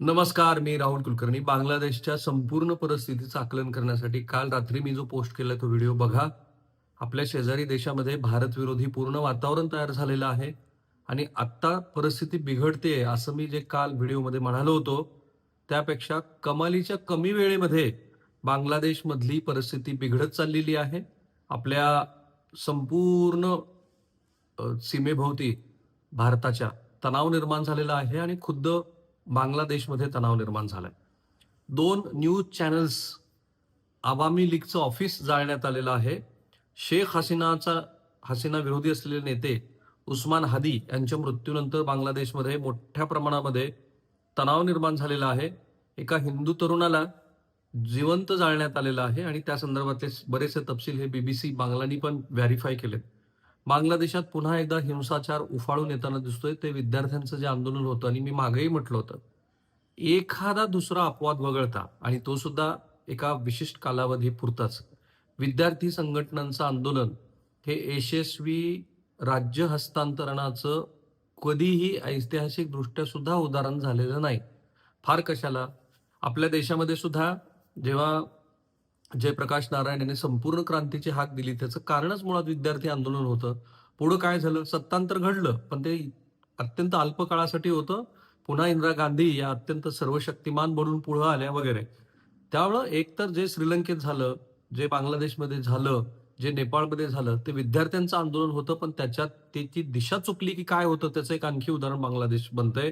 नमस्कार मी राहुल कुलकर्णी. बांगलादेशच्या संपूर्ण परिस्थितीचं आकलन करण्यासाठी काल रात्री मी जो पोस्ट केला तो व्हिडिओ बघा. आपल्या शेजारी देशामध्ये भारत विरोधी पूर्ण वातावरण तयार झालेलं आहे आणि आत्ता परिस्थिती बिघडते असं मी जे काल व्हिडिओमध्ये म्हणालो होतो त्यापेक्षा कमालीच्या कमी वेळेमध्ये बांगलादेशमधली परिस्थिती बिघडत चाललेली आहे. आपल्या संपूर्ण सीमेभोवती भारताच्या तणाव निर्माण झालेला आहे आणि खुद्द बांगलादेशमध्ये तणाव निर्माण झालाय. दोन न्यूज चॅनल्स आवामी लीगचं ऑफिस जाळण्यात आलेलं आहे. शेख हसीनाचा हसीना विरोधी असलेले नेते उस्मान हादी यांच्या मृत्यूनंतर बांगलादेशमध्ये मोठ्या प्रमाणामध्ये तणाव निर्माण झालेला आहे. एका हिंदू तरुणाला जिवंत जाळण्यात आलेलं आहे आणि त्या संदर्भातले बरेचसे तपशील हे बीबीसी बांगलानी पण व्हॅरीफाय केलेत. बांगलादेशात पुन्हा एकदा हिंसाचार उफाळून येताना दिसतोय. ते विद्यार्थ्यांचं जे आंदोलन होतं आणि मी मागेही म्हटलं होतं. एखादा दुसरा अपवाद वगळता आणि तो सुद्धा एका विशिष्ट कालावधी पुरताच. विद्यार्थी संघटनांचं आंदोलन हे यशस्वी राज्य हस्तांतरणाचं कधीही ऐतिहासिकदृष्ट्या सुद्धा उदाहरण झालेलं नाही. फार कशाला? आपल्या देशामध्ये सुद्धा जेव्हा जयप्रकाश नारायण यांनी संपूर्ण क्रांतीची हाक दिली. त्याचं कारणच मुळात विद्यार्थी आंदोलन होतं. पुढं काय झालं? सत्तांतर घडलं पण ते अत्यंत अल्प काळासाठी होतं. पुन्हा इंदिरा गांधी या अत्यंत सर्वशक्तिमान बनून पुढं आल्या वगैरे. त्यामुळं एकतर जे श्रीलंकेत झालं जे बांगलादेशमध्ये झालं जे नेपाळमध्ये झालं ते विद्यार्थ्यांचं आंदोलन होतं पण त्याच्यात त्याची दिशा चुकली की काय होतं त्याचं एक आणखी उदाहरण बांगलादेश बनतंय.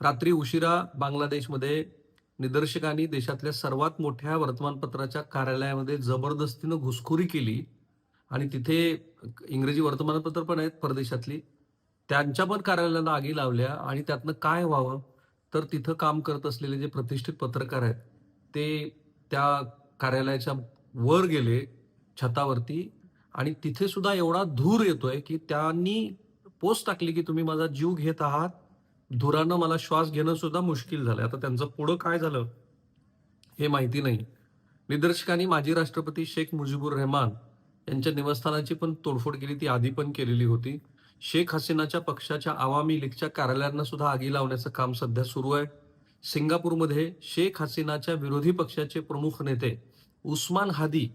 रात्री उशिरा बांगलादेशमध्ये निदर्शकांनी देशातल्या सर्वात मोठ्या वर्तमानपत्राच्या कार्यालयामध्ये जबरदस्तीनं घुसखोरी केली. आणि तिथे इंग्रजी वर्तमानपत्र पण आहेत परदेशातली. त्यांच्या पण कार्यालयाला आगी लावल्या आणि त्यातनं काय व्हावं? तर तिथं काम करत असलेले जे प्रतिष्ठित पत्रकार आहेत ते त्या कार्यालयाच्या वर गेले छतावरती. आणि तिथे सुद्धा एवढा धूर येतोय की त्यांनी पोस्ट टाकली की तुम्ही माझा जीव घेत आहात. धुरानं मला श्वास घेणं सुद्धा मुश्किल झालं आता त्यांचं पुढं काय झालं हे माहिती नाही. निदर्शकांनी माजी राष्ट्रपती शेख मुजीबुर रहमान यांच्या निवासस्थानाची पण तोडफोड केली ती आधी पण केलेली होती. शेख हसीनाच्या पक्षाच्या आवामी लीगच्या कार्यालयांना सुद्धा आगी लावण्याचं काम सध्या सुरू आहे. सिंगापूरमध्ये शेख हसीनाच्या विरोधी पक्षाचे प्रमुख नेते उस्मान हादी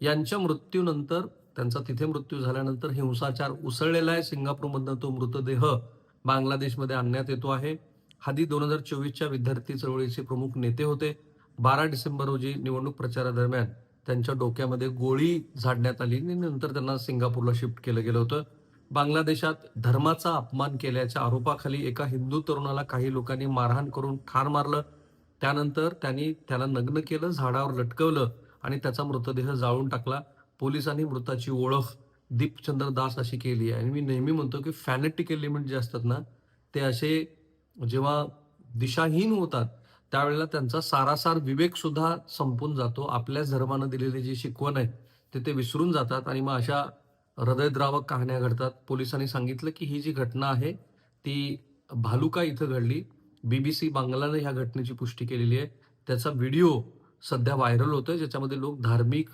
यांच्या मृत्यूनंतर त्यांचा तिथे मृत्यू झाल्यानंतर हिंसाचार उसळलेला आहे. सिंगापूरमधनं तो मृतदेह बांगलादेशमध्ये आणण्यात येतो आहे. हादी दोन हजार चोवीसच्या विद्यार्थी चळवळीचे प्रमुख नेते होते. बारा डिसेंबर रोजी निवडणूक प्रचारादरम्यान त्यांच्या डोक्यामध्ये गोळी झाडण्यात आली आणि नंतर त्यांना सिंगापूरला शिफ्ट केलं गेलं होतं. बांगलादेशात धर्माचा अपमान केल्याच्या आरोपाखाली एका हिंदू तरुणाला काही लोकांनी मारहाण करून ठार मारलं. त्यानंतर त्यांनी त्याला नग्न केलं झाडावर लटकवलं आणि त्याचा मृतदेह जाळून टाकला. पोलिसांनी मृताची ओळख दीपचंद्र दास अशी केली आहे. आणि मी नेहमी म्हणतो की फॅनेटिक एलिमेंट जे असतात ना ते असे जेव्हा दिशाहीन होतात त्यावेळेला त्यांचा सारासार विवेक सुद्धा संपून जातो. आपल्याच धर्मानं दिलेली जी शिकवण आहे ते ते विसरून जातात आणि मग अशा हृदयद्रावक कहाण्या घडतात. पोलिसांनी सांगितलं की ही जी घटना आहे ती भालुका इथं घडली. बीबीसी बांगलानं ह्या घटनेची पुष्टी केलेली आहे. त्याचा व्हिडिओ सध्या व्हायरल होतोय ज्याच्यामध्ये लोक धार्मिक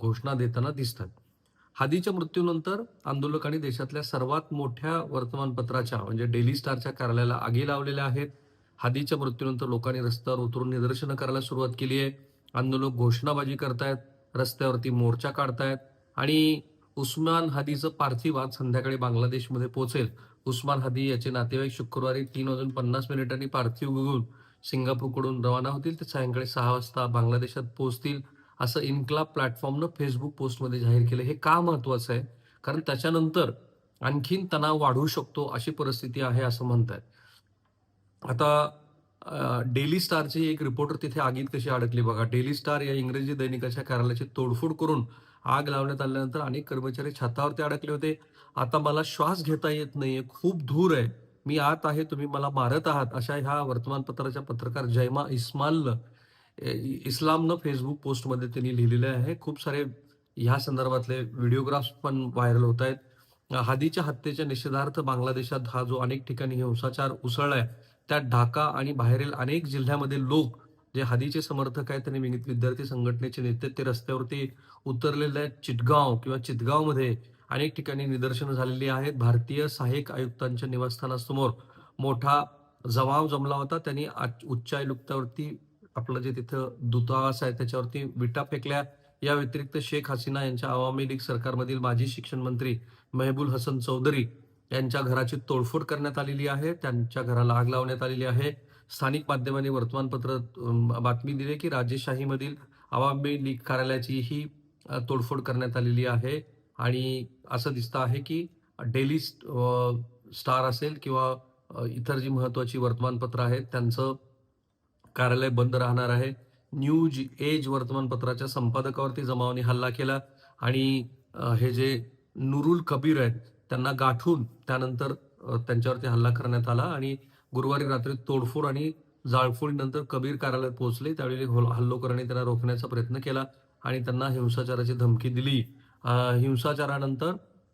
घोषणा देताना दिसतात. हादीच्या मृत्यूनंतर आंदोलकांनी देशातल्या सर्वात मोठ्या वर्तमानपत्राच्या म्हणजे डेली स्टारच्या कार्यालयाला आगी लावलेल्या आहेत. हादीच्या मृत्यूनंतर लोकांनी रस्त्यावर उतरून निदर्शनं करायला सुरुवात केली आहे. आंदोलक घोषणाबाजी करतायत रस्त्यावरती मोर्चा काढतायत आणि उस्मान हादीचं पार्थिव आज संध्याकाळी बांगलादेशमध्ये पोहोचेल. उस्मान हादी याचे नातेवाईक शुक्रवारी तीन वाजून पन्नास मिनिटांनी पार्थिव घेऊन सिंगापूरकडून रवाना होतील. ते सायंकाळी सहा वाजता बांगलादेशात पोहोचतील. असं इन्क्लाब प्लॅटफॉर्मनं फेसबुक पोस्टमध्ये जाहीर केलं. हे का महत्वाचं आहे? कारण त्याच्यानंतर आणखीन तणाव वाढू शकतो अशी परिस्थिती आहे असं म्हणतात आता डेली स्टारची एक रिपोर्टर तिथे आगीत कशी अडकली बघा. डेली स्टार या इंग्रजी दैनिकाच्या कार्यालयाची तोडफोड करून आग लावण्यात आल्यानंतर अनेक कर्मचारी छतावरती अडकले होते. आता मला श्वास घेता येत नाहीये. खूप धूर आहे. मी आत आहे तुम्ही मला मारत आहात. अशा ह्या वर्तमानपत्राच्या पत्रकार जयमा इस्मालनं इस्लामनं फेसबुक पोस्टमध्ये त्यांनी लिहिलेले आहे. खूप सारे ह्या संदर्भातले व्हिडिओग्राफ्स पण व्हायरल होत आहेत. हादीच्या हत्येच्या निषेधार्थ बांगलादेशात हा जो अनेक ठिकाणी हिंसाचार उसळलाय त्यात ढाका आणि बाहेरील अनेक जिल्ह्यामध्ये लोक जे हादीचे समर्थक आहेत त्यांनी विद्यार्थी संघटनेचे नेते ते रस्त्यावरती उतरलेले आहेत चिटगाव किंवा चितगावमध्ये अनेक ठिकाणी निदर्शनं झालेली आहेत. भारतीय सहाय्यक आयुक्तांच्या निवासस्थानासमोर मोठा जमाव जमला होता. त्यांनी उच्चायुक्तावरती आपलं जे तिथं दूतावास आहे त्याच्यावरती विटा फेकल्या. या व्यतिरिक्त शेख हसीना यांच्या आवामी लीग सरकारमधील माजी शिक्षण मंत्री मेहबूल हसन चौधरी यांच्या घराची तोडफोड करण्यात आलेली आहे. त्यांच्या घराला आग लावण्यात आलेली आहे. स्थानिक माध्यमांनी वर्तमानपत्र बातमी दिली की राजेशाहीमधील आवामी लीग कार्यालयाची ही तोडफोड करण्यात आलेली आहे. आणि असं दिसतं आहे की डेली स्टार असेल किंवा इतर जी महत्वाची वर्तमानपत्र आहेत त्यांचं कार्यालय बंद राहणार आहे. न्यूज एज वर्तमानपत्राच्या संपादकावरती जमावाने हल्ला केला आणि हे जे नुरुल कबीर आहेत त्यांना गाठून त्यानंतर त्यांच्यावरती हल्ला करण्यात आला आणि गुरुवारी रात्री तोडफोड आणि जाळफोडीनंतर कबीर कार्यालयात पोहोचले. त्यावेळी होल- हल्लोकरांनी त्यांना रोखण्याचा प्रयत्न केला आणि त्यांना हिंसाचाराची धमकी दिली. हिंसाचारानंतर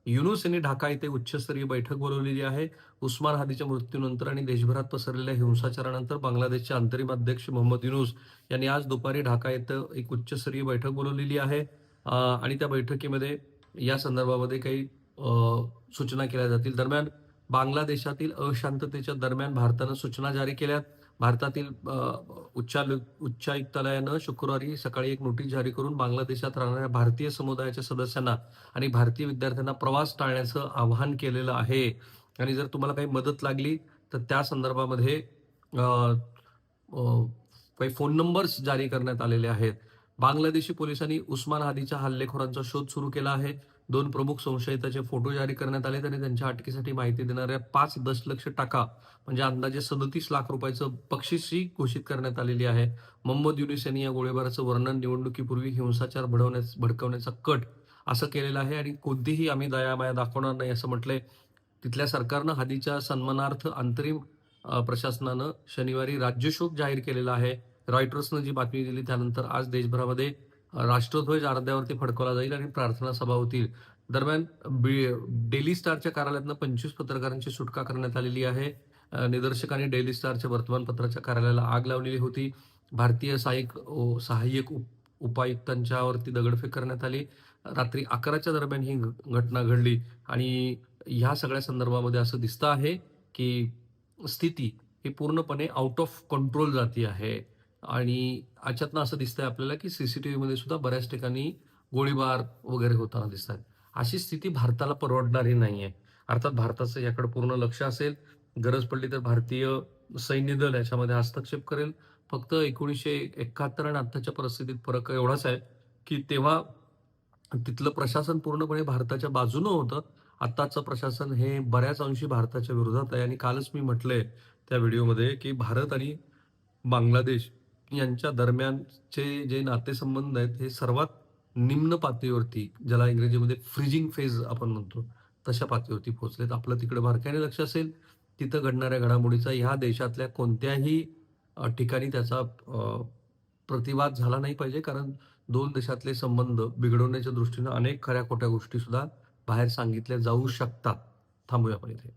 युनुस यांनी ढाका येथे उच्चस्तरीय बैठक बोलवलेली आहे. उस्मान हादीच्या मृत्यूनंतर आणि देशभरात पसरलेल्या हिंसाचारानंतर बांगलादेशचे अंतरिम अध्यक्ष मोहम्मद युनुस यांनी आज दुपारी ढाका येथे एक उच्चस्तरीय बैठक बोलवलेली आहे. आणि त्या बैठकीमध्ये या संदर्भामध्ये काही सूचना केल्या जातील. दरम्यान बांगलादेशातील अशांततेच्या दरम्यान भारतानं सूचना जारी केल्यात. भारतातील उच्चालु उच्चायुक्तालयानं शुक्रवारी सकाळी एक नोटीस जारी करून बांगलादेशात राहणाऱ्या भारतीय समुदायाच्या सदस्यांना आणि भारतीय विद्यार्थ्यांना प्रवास टाळण्याचं आवाहन केलेलं आहे. आणि जर तुम्हाला काही मदत लागली तर त्या संदर्भामध्ये काही फोन नंबर्स जारी करण्यात आलेले आहेत. बांगलादेशी पोलिसांनी उस्मान हादीच्या हल्लेखोरांचा शोध सुरू केला आहे. दोन प्रमुख संशयिताचे फोटो जारी करण्यात आले आणि त्यांच्या अटकेसाठी माहिती देणाऱ्या पाच दशलक्ष टाका म्हणजे अंदाजे सदतीस लाख रुपयाचं बक्षीसही घोषित करण्यात आलेली आहे. मोहम्मद युनिस यांनी या गोळीबाराचं वर्णन निवडणुकीपूर्वी हिंसाचार भडवण्यास भडकवण्याचा कट असं केलेलं आहे आणि कोणतीही आम्ही दयामाया दाखवणार नाही असं म्हटलंय. तिथल्या सरकारनं हादीच्या सन्मानार्थ अंतरिम प्रशासनानं शनिवारी राज्यशोक जाहीर केलेला आहे. रॉयटर्सनं जी बातमी दिली त्यानंतर आज देशभरामध्ये राष्ट्रध्वज अर्ध्यावरती फडकवला जाईल आणि प्रार्थना सभा होतील. दरम्यान बी- डेली स्टारच्या कार्यालयातनं पंचवीस पत्रकारांची सुटका करण्यात आलेली आहे. निदर्शकांनी डेली स्टारच्या वर्तमानपत्राच्या कार्यालयाला आग लावलेली होती. भारतीय सहाय्यक सहाय्यक उप- उपायुक्तांच्यावरती दगडफेक करण्यात आली. रात्री अकराच्या दरम्यान ही घ- घटना घडली. आणि ह्या सगळ्या संदर्भामध्ये असं दिसतं आहे की स्थिती ही पूर्णपणे आउट ऑफ कंट्रोल जाती आहे. आणि याच्यातनं असं दिसतंय आपल्याला की सीसीटीव्ही मध्ये सुद्धा बऱ्याच ठिकाणी गोळीबार वगैरे होताना दिसत आहेत अशी स्थिती भारताला परवडणारी नाही आहे अर्थात भारताचं याकडे पूर्ण लक्ष असेल गरज पडली तर भारतीय सैन्य दल याच्यामध्ये हस्तक्षेप करेल. फक्त एकोणीसशे एकाहत्तर आणि आत्ताच्या परिस्थितीत फरक एवढाच आहे की तेव्हा तिथलं प्रशासन पूर्णपणे भारताच्या बाजूनं होतं. आत्ताचं प्रशासन हे बऱ्याच अंशी भारताच्या विरोधात आहे. आणि कालच मी म्हटलंय त्या व्हिडिओमध्ये की भारत आणि बांगलादेश यांच्या दरम्यानचे जे नातेसंबंध आहेत हे सर्वात निम्न पातळीवरती ज्याला इंग्रजीमध्ये फ्रीजिंग फेज आपण म्हणतो तशा पातळीवरती पोहोचलेत. आपलं तिकडे बारकाईने लक्ष असेल तिथं घडणाऱ्या घडामोडीचा ह्या देशातल्या कोणत्याही ठिकाणी त्याचा प्रतिवाद झाला नाही पाहिजे. कारण दोन देशातले संबंध बिघडवण्याच्या दृष्टीनं अनेक खऱ्या खोट्या गोष्टी सुद्धा बाहेर सांगितल्या जाऊ शकतात. थांबूया आपण इथे.